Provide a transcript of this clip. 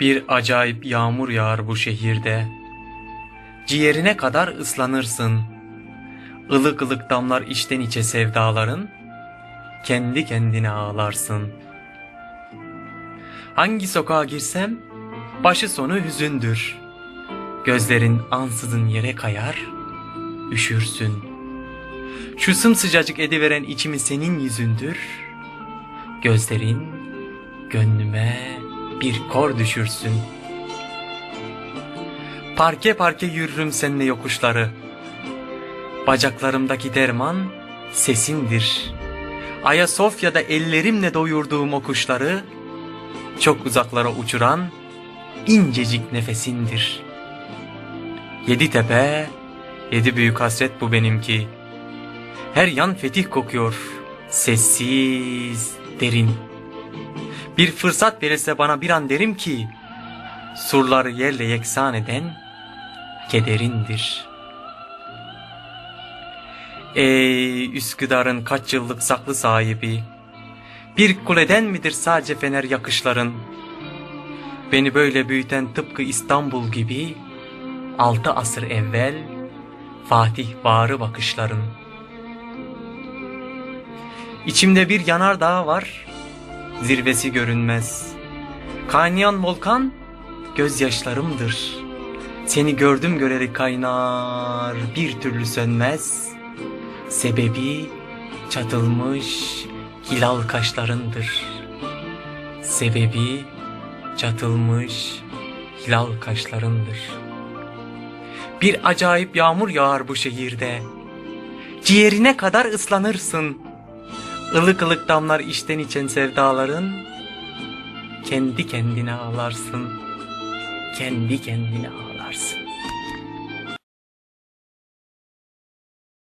Bir acayip yağmur yağar bu şehirde. Ciğerine kadar ıslanırsın. Ilık ılık damlar içten içe sevdaların. Kendi kendine ağlarsın. Hangi sokağa girsem başı sonu hüzündür. Gözlerin ansızın yere kayar, üşürsün. Şu sımsıcacık ediveren içimi senin yüzündür. Gözlerin gönlüme bir kor düşürsün. Parke parke yürürüm seninle yokuşları. Bacaklarımdaki derman sesindir. Ayasofya'da ellerimle doyurduğum o kuşları çok uzaklara uçuran incecik nefesindir. Yedi tepe, yedi büyük hasret bu benimki. Her yan fetih kokuyor, sessiz, derin. Bir fırsat verirse bana bir an derim ki, surları yerle yeksan eden kederindir. Ey Üsküdar'ın kaç yıllık saklı sahibi, bir kuleden midir sadece fener yakışların? Beni böyle büyüten tıpkı İstanbul gibi, altı asır evvel Fatih Bağrı bakışların. İçimde bir yanardağ var, zirvesi görünmez. Kaynayan volkan gözyaşlarımdır. Seni gördüm göreli kaynar, bir türlü sönmez. Sebebi çatılmış hilal kaşlarındır. Sebebi çatılmış hilal kaşlarındır. Bir acayip yağmur yağar bu şehirde. Ciğerine kadar ıslanırsın. Ilık ılık damlar içten içen sevdaların. Kendi kendine ağlarsın. Kendi kendine ağlarsın.